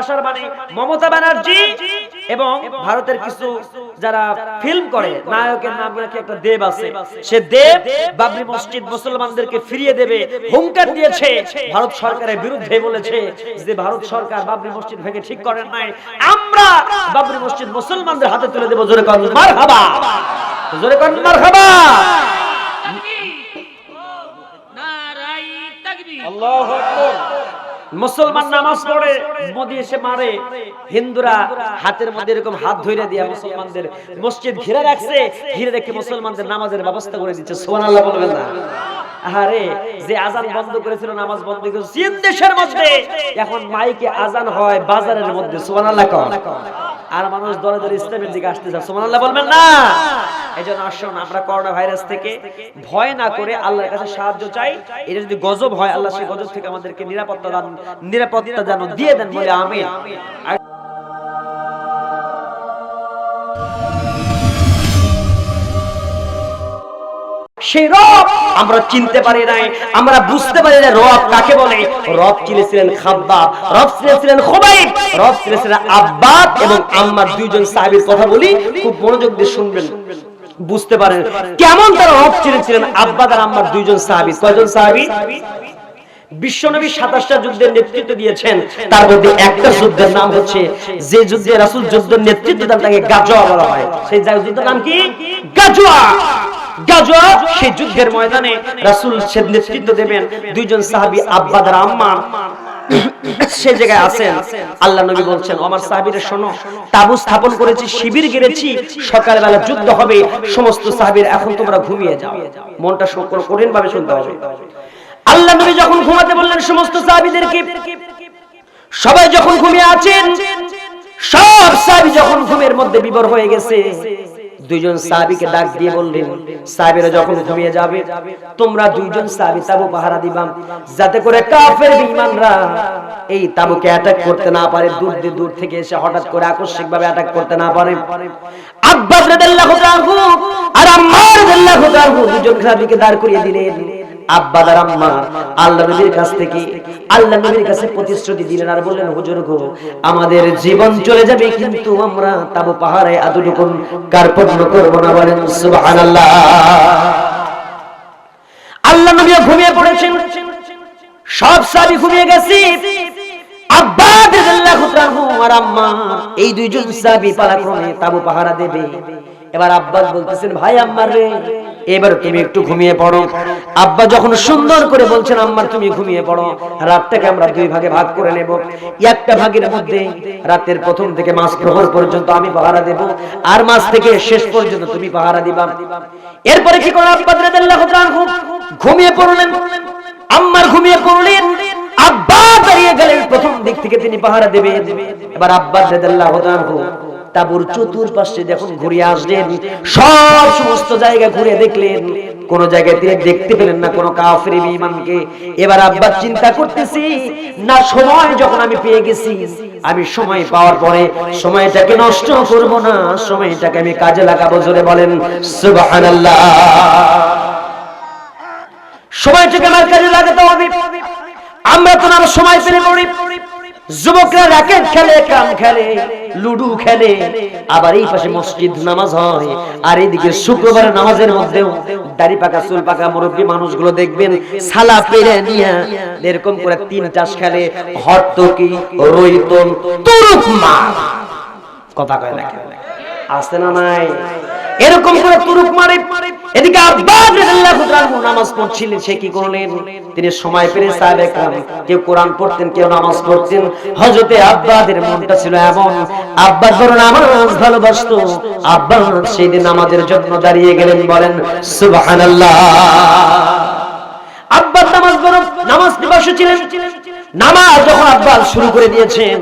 আশার বাণী মমতা ব্যানার্জি এবং ভারতের কিছু যারা ফিল্ম করে নায়কের নাম নাকি একটা দেব আছে? সে দেব বাবরি মসজিদ মুসলমানদেরকে ফিরিয়ে দেবে হুঙ্কার দিয়েছে। ভারত সরকারের বিরুদ্ধে বলেছে যে ভারত সরকার বাবরি মসজিদ ভেঙে ঠিক করেন নাই। আমরা বাবরি মসজিদ মুসলমানদের হাতে তুলে দেবো জোরে করেন মারহাবা। জোরে করেন মারহাবা। মুসলমান নামাজ পড়ে মোদি এসে মারে। হিন্দুরা হাতের মধ্যে এরকম হাত ধরে দিয়া মুসলমানদের মসজিদ ঘিরে রাখছে, ঘিরে রেখে মুসলমানদের নামাজের ব্যবস্থা করে দিচ্ছে। সুবহানাল্লাহ বলবেন না। আরে যে আজান বন্ধ করেছিল, নামাজ বন্ধ করেছিল চীন দেশের মধ্যে। এখন মাইকে আজান হয় বাজারের মধ্যে, সুবহানাল্লাহ কর আর মানুষ দলে দলে ইসলামের দিকে আসতে চায় সুবহানাল্লাহ বলবেন না। এই জন্য আসুন আমরা করোনা ভাইরাস থেকে ভয় না করে আল্লাহর কাছে সাহায্য চাই। এটা যদি গজব হয় আল্লাহ সেই গজব থেকে আমাদেরকে নিরাপত্তা দান নিরাপত্তা যেন দিয়ে দেন বলে আমিন। সেই রব আমরা চিনতে পারি নাই, আমরা বুঝতে পারি না রব কাকে বলে। রব চিনেছিলেন খাব্বাব, রব চিনেছিলেন খোবাইব, রব চিনেছিলেন আব্বাদ এবং আম্মার দুইজন সাহাবীর কথা বলি, খুব মনোযোগ দিয়ে শুনবেন। বুঝতে পারেন কেমন তারা রব চিনেছিলেন আব্বাদ আর আম্মার দুইজন সাহাবী। কয়জন সাহাবী? বিশ্বনবী সাতাশটা যুদ্ধের নেতৃত্ব দিয়েছেন। তার মধ্যে একটা যুদ্ধের নাম হচ্ছে যে যুদ্ধে রাসূল যুদ্ধের নেতৃত্ব দেন তাকে গাজোয়া বলা হয়। সেই যুদ্ধের নাম কি? গাজোয়া। সেই যুদ্ধের ময়দানে সে নেতৃত্ব দেবেন দুইজন আব্বাদ সে জায়গায় আছেন। আল্লাহ নবী বলছেন আমার শোনো, তাবু স্থাপন করেছি, শিবির গেড়েছি, সকালবেলা যুদ্ধ হবে, সমস্ত সাহাবীর এখন তোমরা ঘুমিয়ে যাও। মনটা সকল কঠিন ভাবে শুনতে হবে। আল্লাহ নবী যখন ঘুমাতে বললেন, সমস্ত সাহাবীদেরকে, সবাই যখন ঘুমিয়ে আছেন, সব সাহাবী যখন ঘুমের মধ্যে বিবর হয়ে গেছে দুইজন সাহাবীকে ডাক দিয়ে বললেন, সাহাবীরা যখন ঘুমিয়ে যাবে, তোমরা দুইজন সাহাবী তাবু পাহারা দিবা। যাতে করে কাফের বেঈমানরা এই তাবুকে অ্যাটাক করতে না পারে, দূর দিয়ে দূর থেকে এসে হঠাৎ করে আকস্মিকভাবে অ্যাটাক করতে না পারে। আব্বাস রাদিয়াল্লাহু তাআলা আর আম্মার রাদিয়াল্লাহু তাআলা দুইজন সাহাবীকে দাঁড় করিয়ে দিলেন। আব্বা আর আম্মা আল্লাহ নবীর কাছ থেকে আল্লাহ নবীর কাছে প্রতিশ্রুতি দিলেন আর বললেন, হুজুর গো, আমাদের জীবন চলে যাবে কিন্তু আমরা তাবু পাহাড়ে আদুটুকুন কার্পণ্য করব না বলেন, সুবহানাল্লাহ। আল্লাহ নবী ঘুমিয়ে পড়েছেন। সব সাবি ঘুমিয়ে গেছে। এই দুইজন পালাক্রমে তাবু পাহারা দেবে। এবার আব্বাস বলতেছেন, ভাই আম্মার রে, এবার তুমি একটু ঘুমিয়ে পড়ো। আব্বা যখন সুন্দর করে বলছেন আম্মার তুমি ঘুমিয়ে পড়ো। রাতটাকে আমরা দুই ভাগে ভাগ করে নেব। একটা ভাগের মধ্যে রাতের প্রথম থেকে মাস প্রহর পর্যন্ত আমি পাহারা দেব আর মাস থেকে শেষ পর্যন্ত তুমি পাহারা দিবা। এরপরে কি করে ঘুমিয়ে পড়লেন? আম্মার ঘুমিয়ে পড়লেন। দাঁড়িয়ে গেলেন প্রথম দিক থেকে তিনি পাহারা দেবে এবার আব্বা রাদিয়াল্লাহু তাআলা তাবুর চতুর্পাশে যখন ঘুরে আসলেন, সব সমস্ত জায়গা ঘুরে দেখলেন। কোন জায়গায় তিনি দেখতে পেলেন না কোন কাফের বিমানকে এবার আব্বা চিন্তা করতেছি, না, সময় যখন আমি পেয়ে গেছি, আমি সময় পাওয়ার পরে সময়টাকে নষ্ট করব না, সময়টাকে আমি কাজে লাগাবো। জোরে বলেন সময়টাকে আমার কাজে লাগাতে হবে। আমরা তো না সময় পেলে মরি যুবকরা র্যাকেট খেলে ক্রাম খেলে, লুডু খেলে, আবার এই পাশে মসজিদ নামাজ হয়। আর এইদিকে শুক্রবার নামাজের মধ্যেও দাড়ি পাকা, চুল পাকা মুরব্বী মানুষগুলো দেখবেন, সালা পেরে নিয়ে এরকম করে তিন চাষ খেলে তুরুক মা কথা কয়? আছে না নাই? এরকম করে তুরুক মারে। এদিকে আব্বাস রাদিয়াল্লাহু তাআলা নামাজ পড়ছিলেন সে কি করলেন তিনি সময় পেলে সাহাবে کرام কেউ কোরআন পড়তেন কেউ নামাজ পড়তেন হযরতে আব্বাসের মনটা ছিল এমন আব্বাস বড় নামাজ ভালোবাসতো আব্বাস সেই দিন নামাজের জন্য দাঁড়িয়ে গেলেন বলেন সুবহানাল্লাহ আব্বাস নামাজ বড় নামাজ দিবসে ছিলেন নামাজ যখন আব্বাস শুরু করে দিয়েছেন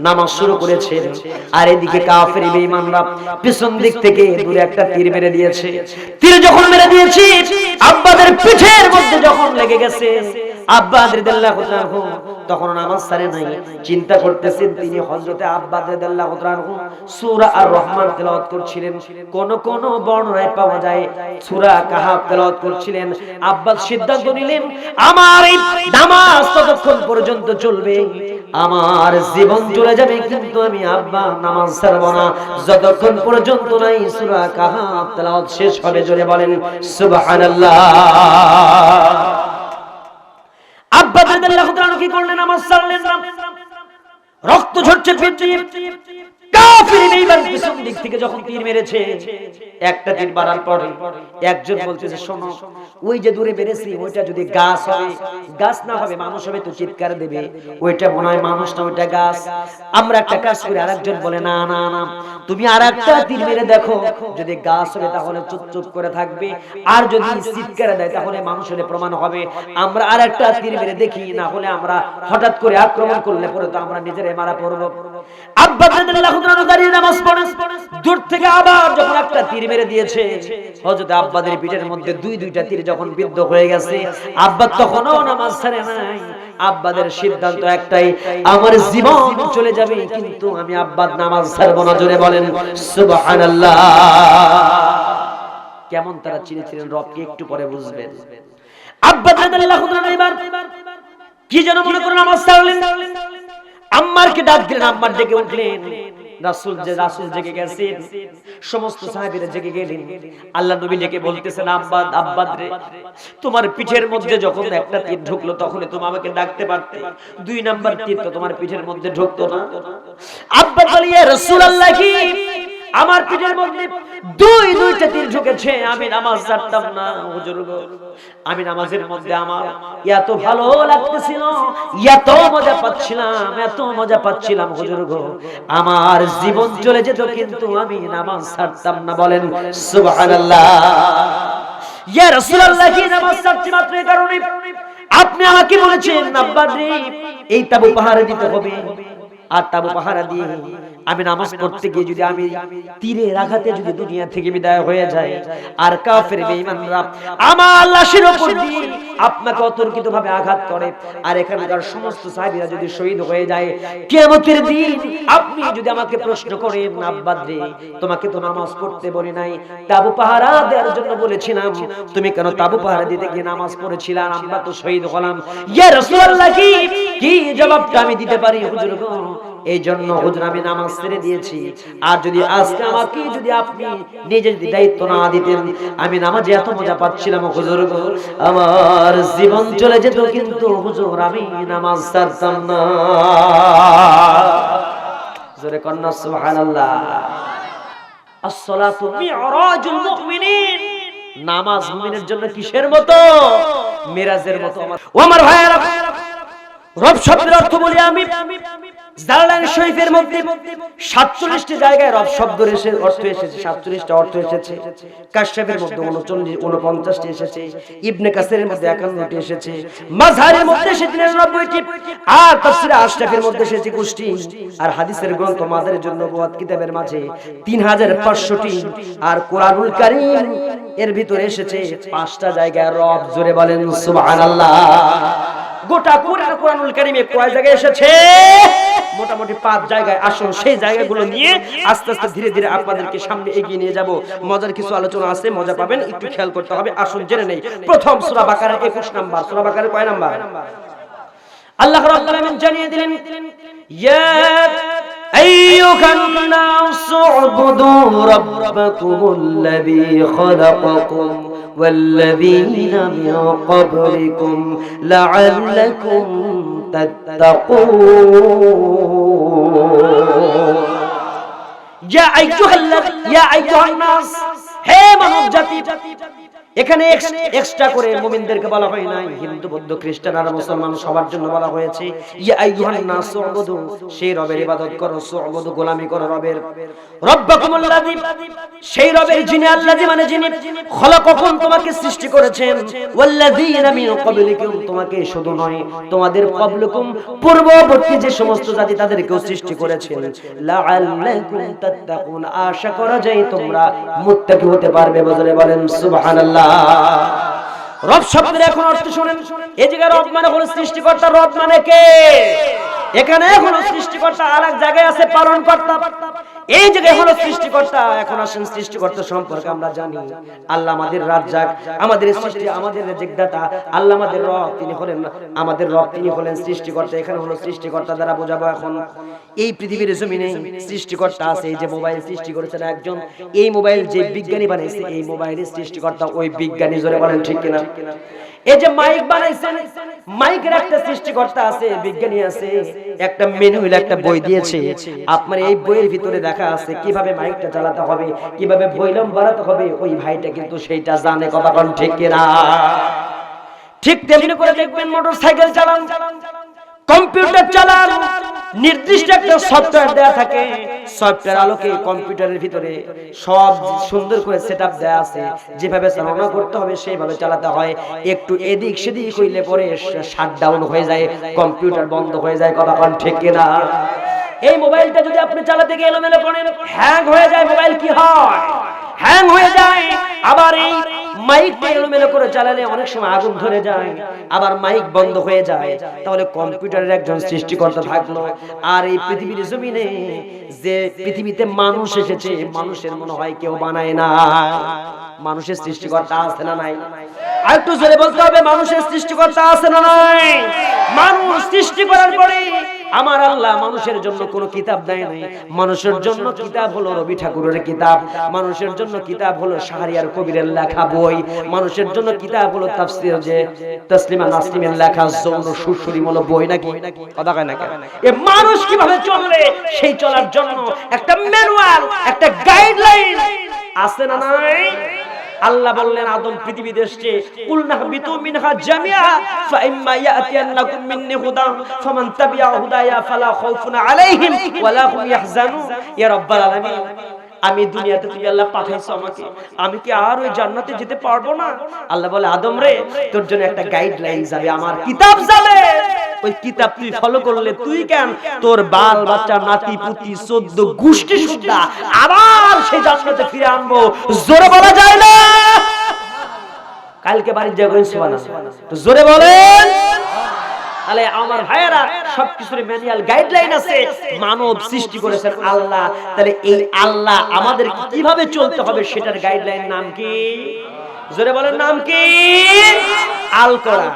নামাজ শুরু করেছেন আর এদিকে কাফের বেঈমানরা পিছন দিক থেকে দূরে একটা তীর মেরে দিয়েছে। তীর যখন মেরে দিয়েছে। আব্বাদের পিঠের মধ্যে যখন লেগে গেছে আমার পর্যন্ত চলবে। আমার জীবন চলে যাবে, কিন্তু আমি আব্বা নামাজ না। যতক্ষণ পর্যন্ত নাই শেষ হবে, জোরে বলেন আব্বা রাদিয়াল্লাহু কি করলেন আমার রক্ত ঝরছে গাছ গাছ গাছ। তুমি আর একটা তীর মেরে দেখো। যদি গাছ হবে, তাহলে চুপ চুপ করে থাকবে। আর যদি চিৎকার দেয়, তাহলে মানুষ হলে প্রমাণ হবে। আমরা আর একটা তীর মেরে দেখি, না হলে আমরা হঠাৎ করে আক্রমণ করলে পরে তো আমরা নিজেরাই মারা পড়ব। আব্বাদের সিদ্ধান্ত একটাই, আমার জীবন চলে যাবে, কিন্তু আমি আব্বাদ নামাজ ছাড়বো না, জোরে বলেন কেমন তারা চিনেছিলেন, রবকে একটু পরে বুঝবেন। আব্বা রাদিয়াল্লাহু তাআলা এবার কি যেন মনে করে নামাজ আম্মারকে ডাক দিলেন, আম্মার ডেকে উঠলেন। রাসূল যে রাসূল জেগে গেছেন, সমস্ত সাহাবীরা জেগে গেলেন। আল্লাহ নবী ডেকে বলতেছেন আব্বাদ আব্বাদ রে, তোমার পিঠের মধ্যে যখন একটা তীর ঢুকলো তখন তুমি আমাকে ডাকতে পারতে। দুই নাম্বার তীর তো তোমার পিঠের মধ্যে ঢুকতো না। আব্বাদ বলি, ইয়া রাসূলুল্লাহ কি আমার পিঠের মধ্যে দুই, দুইটা তীর ঢুকেছে, আমি নামাজ ছাড়তাম না, হুজুর। আমি নামাজের মধ্যে আমার এত ভালো লাগতেছিল, এত মজা পাচ্ছিলাম, এত মজা পাচ্ছিলাম, হুজুর আমার জীবন চলে যেত, কিন্তু আমি নামাজ ছাড়তাম না, বলেন সুবহানাল্লাহ। ইয়া রাসূলুল্লাহ, কি নামাজ ছাড়ছি মাত্র এই কারণে? আপনি আমাকে বলেছেন, আব্বা এই তাবু পাহারা দিতে হবে। আর তাবু পাহারা দিয়ে আমি নামাজ পড়তে গিয়ে যদি আমি তীরের আঘাতে যদি দুনিয়া থেকে বিদায় হয়ে যায় আর কাফের বেঈমানরা আমার লাশের উপর দিয়ে আপনাকে অতর্কিত ভাবে আঘাত করে। আর এখানকার সমস্ত সাহাবীরা যদি শহীদ হয়ে যায় কিয়ামতের দিন আপনি যদি আমাকে প্রশ্ন করেন আব্বাদ রে তোমাকে তো নামাজ পড়তে বলি নাই তাবু পাহারা দেওয়ার জন্য বলেছিলাম তুমি কেন তাবু পাহারা দিতে গিয়ে নামাজ পড়েছিলাম আমরা তো শহীদ হলাম। ইয়া রাসূলুল্লাহ কি কি? জবাবটা আমি দিতে পারি হুজুর গো এই জন্য আমি নামাজ ছেড়ে দিয়েছি। আর যদি আজকে আমাকে যদি আপনি নিজে যদি দায়িত্ব না দিতেন, আমি নামাজে এত মজা পাচ্ছিলাম হুজুর। আমার জীবন চলে যেত কিন্তু হুজুর আমি নামাজ ছাড়তাম না। জোরে কন্যা, সুবহানাল্লাহ। আসসালাতু মিরাজুল মুমিনিন। নামাজ মুমিনের জন্য কিসের মতো? মিরাজের মতো আমার ও আমার ভাইয়েরা, রব শব্দের অর্থ বলি আমি। জালালাইন শরীফের মধ্যে 47টি জায়গায় রব শব্দের অর্থ এসেছে 47টা অর্থ এসেছে। কাশফের মধ্যে 39 49টি এসেছে। ইবনে কাসিরের মধ্যে 51টি এসেছে। মাযহারের মধ্যে এসেছে 99টি আর তাফসীরে আশরাফের মধ্যে এসেছে 21টি আর হাদিসের গ্রন্থ মাদারের জন্য নবুয়াত কিতাবের মাঝে 3500টি আর কোরআনুল কারীম এর ভিতরে এসেছে পাঁচটা জায়গায় রব জোরে বলেন, সুবহানাল্লাহ। গোটা কোরআন কোরআনুল কারীমে কয় জায়গায় এসেছে? মোটামুটি পাঁচ জায়গায় আসুন। সেই জায়গাগুলো নিয়ে আস্তে আস্তে ধীরে ধীরে আপনাদেরকে সামনে এগিয়ে নিয়ে যাব। মজার কিছু আলোচনা আছে, মজা পাবেন, একটু খেয়াল করতে হবে। আসুন, জেনে নেই। প্রথম সূরা বাকারা 21 নাম্বার। সূরা বাকারা কয় নাম্বার? আল্লাহ রাব্বুল আলামিন জানিয়ে দিলেন, ইয়া আইয়ুহান নাসু উবুদু রাব্বাকুমুল্লাযী খালাকাকুম। والذين من قبلكم لعلكم تتقون يا أيها الذين يا أيها الناس হে মানব জাতি এখানে এক্সট্রা করে মুমিনদেরকে বলা হয় নাই। হিন্দু, বৌদ্ধ, খ্রিস্টান আর মুসলমান সবার জন্য বলা হয়েছে, ইয়া আইয়ুহান নাস উবুদু, সেই রবের ইবাদত করো, সুবুদু, গোলামি করো রবের। রব্বাকুমুল্লাযী, সেই রবের যিনি আল্লাযী মানে যিনি খলাকাকুম তোমাকে সৃষ্টি করেছেন, ওয়াল্লাযীনা মিন ক্বাবলিকুম, তোমাকে শুধু নয়, তোমাদের ক্বাবলুকুম পূর্ববর্তী যে সমস্ত জাতি তাদেরকেও সৃষ্টি করেছেন। লাআল্লাকুম তাত্তাকুন, আশা করা যায় তোমরা মুত্তাকি হতে পারবে বজরে বলেন, সুবহানাল্লাহ। রব শব্দের এখন অর্থ শুনেন। এই জায়গায় রব মানে হলো সৃষ্টিকর্তা রব মানে কে? এখানে হলো সৃষ্টিকর্তা আর জায়গায় আছে পালন কর্তা এই জায়গায় হলো সৃষ্টিকর্তা, এখন আসেন সৃষ্টিকর্তা সম্পর্কে আমরা জানি। আল্লাহ আমাদের রাজ্জাক, আমাদের সৃষ্টি, আমাদের রেজিকদাতা। আল্লাহ আমাদের রব, তিনি হলেন, আমাদের রব, তিনি হলেন সৃষ্টিকর্তা। এখানে হলো সৃষ্টিকর্তা দ্বারা বোঝাবো এখন। এই পৃথিবীর জমিনে সৃষ্টিকর্তা আছে, এই যে মোবাইল সৃষ্টি করেছেন একজন। এই মোবাইল যে বিজ্ঞানী বানাইছে এই মোবাইলের সৃষ্টিকর্তা ওই বিজ্ঞানী, জোরে বলেন ঠিক কিনা? এই যে মাইক বানাইছেন মাইকের একটা সৃষ্টিকর্তা আছে, বিজ্ঞানী আছে, একটা মেনুইল একটা বই দিয়েছে। আপনার এই বইয়ের ভিতরে দেখা আছে কীভাবে মাইকটা চালাতে হবে, কীভাবে ভলিউম বাড়াতে হবে, ওই ভাইটা কিন্তু সেইটা জানে, কথা কোন ঠিক কিনা? ঠিক তেমনি করে দেখবেন মোটর সাইকেল চালান। কম্পিউটার চালান, নির্দিষ্ট একটা সফটওয়্যার দেয়া থাকে, সফটওয়্যার আলোকে কম্পিউটারের ভিতরে সব সুন্দর করে সেটআপ দেয়া আছে, যেভাবে চালনা করতে হবে সেইভাবে চালাতে হয়। একটু এদিক সেদিক হইলে পরে শাটডাউন হয়ে যায়, কম্পিউটার বন্ধ হয়ে যায়, কথা কোন ঠিক কিনা? এই মোবাইলটা যদি আপনি চালাতে গিয়ে এলোমেলো করেন হ্যাং হয়ে যায় মোবাইল কি হয়? হ্যাং হয়ে যায়, আবার এই মাইকটা এলোমেলো করে চালালে অনেক সময় আগুন ধরে যায়, আবার মাইক বন্ধ হয়ে যায়। তাহলে কম্পিউটারের একজন সৃষ্টিকর্তা থাকল। আর এই পৃথিবীর জমিনে যে পৃথিবীতে মানুষ এসেছে, মানুষের মনে হয় কেউ বানায় না। মানুষের সৃষ্টিকর্তা আছে না নাই? আর একটু জোরে বলতে হবে, মানুষের সৃষ্টিকর্তা আছে না নাই? মানুষ সৃষ্টি করার পরে আমার আল্লাহ মানুষের জন্য কোনো কিতাব দেয় নাই। মানুষের জন্য কিতাব হলো রবি ঠাকুরের কিতাব। মানুষের জন্য কিতাব হলো শাহরিয়ার কবিরের লেখা বই। মানুষের জন্য কিতাব হলো তাফসীর যে তসলিমা নাসলিমের লেখা যৌন সুশুরিমূলক বই নাকি? কথা কয় না কেন? এ মানুষ কীভাবে চলবে সেই চলার জন্য একটা ম্যানুয়াল একটা গাইডলাইন আছে না নাই? আল্লাহ বললেন, আদম পৃথিবী দেশে কুলনা বিতু মিনহা জামিআ ফা ইম্মা ইয়াতিয়ান্নাকুম মিন্নি হুদা, ফামান তাবিআ হুদায়া ফালা খাউফুন আলাইহিম ওয়ালা হুম ইয়াহজানুন। ইয়া রাব্বাল আলামিন, আমি দুনিয়াতে তুই আল্লাহ পাঠাইছো আমাকে, আমি কি আর ওই জান্নাতে যেতে পারব না? আল্লাহ বলে, আদম রে, তোর জন্য একটা গাইডলাইন যাবে, আমার কিতাব যাবে। ওই কিতাব তুই ফলো করলে তুই কেন? তোর বাল, বাচ্চা, নাতি, পুতি চোদ্দ সুদ্ধা, আবার সেই ফিরে আনব। জোরে বলা যায় না? কালকে বাড়ির তো জোরে বলেন। আমার ভাইয়েরা ম্যানুয়াল গাইডলাইন আছে, মানব সৃষ্টি করেছেন আল্লাহ। তাহলে এই আল্লাহ আমাদের কীভাবে চলতে হবে সেটার গাইডলাইন নাম কি? জোরে বলেন, নাম কি? আল কোরআন।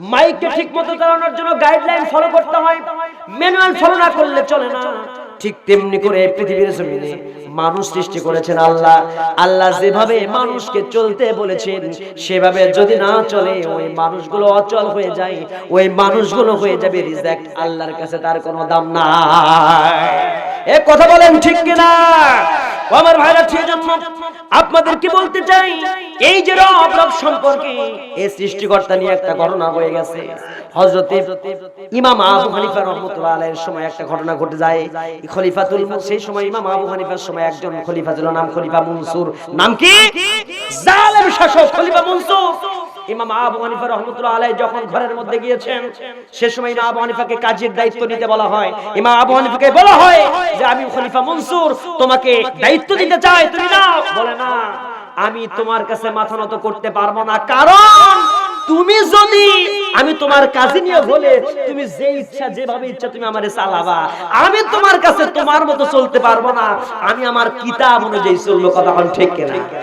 মাইককে ঠিক মতো চালানোর জন্য গাইডলাইন ফলো করতে হয় ম্যানুয়াল ফলো না করলে চলে না। ঠিক তেমনি করে পৃথিবীর জমিনে মানুষ সৃষ্টি করেছেন আল্লাহ। আল্লাহ যেভাবে মানুষকে চলতে বলেছেন, সেভাবে যদি না চলে, ওই মানুষগুলো অচল হয়ে যায়, ওই মানুষগুলো হয়ে যাবে রিজেক্ট আল্লাহর কাছে তার কোনো দাম নাই। এ কথা বলেন ঠিক কিনা? আমার ভাইরা জন্ম, আপনাদেরকে বলতে চাই, এই যে রব রব সম্পর্কে এই সৃষ্টিকর্তা নিয়ে একটা ঘটনা হয়ে গেছে। হযরতে ইমাম আবু হানিফা রাহমাতুল্লাহ আলাইহির সময় একটা ঘটনা ঘটে যায়। খলিফাতুল সেই সময় ইমাম আবু হানিফার সময় একজন খলিফা ছিল, নাম খলিফা মনসুর। নাম কি? জালেম শাসক খলিফা মনসুর। ইমাম আবু হানিফা রহমতুল্লাহ আলাইহি যখন ঘরের মধ্যে গিয়েছেন, সে সময় ইমাম আবু হানিফাকে কাজের দায়িত্ব নিতে বলা হয়। ইমাম আবু হানিফাকে বলা হয় যে, আমি খলিফা মনসুর, তোমাকে দায়িত্ব দিতে চাই, তুমি নাও। বলে, না, আমি তোমার কাছে মাথা নত করতে পারব না, কারণ তুমি যদি, আমি তোমার কাছে নিয়ে বলে তুমি যে ইচ্ছা, যেভাবে ইচ্ছা, তুমি আমারে চালাবা। আমি তোমার কাছে তোমার মতো চলতে পারব না, আমি আমার কিতাব অনুযায়ী চলবো। কথা ঠিক কিনা?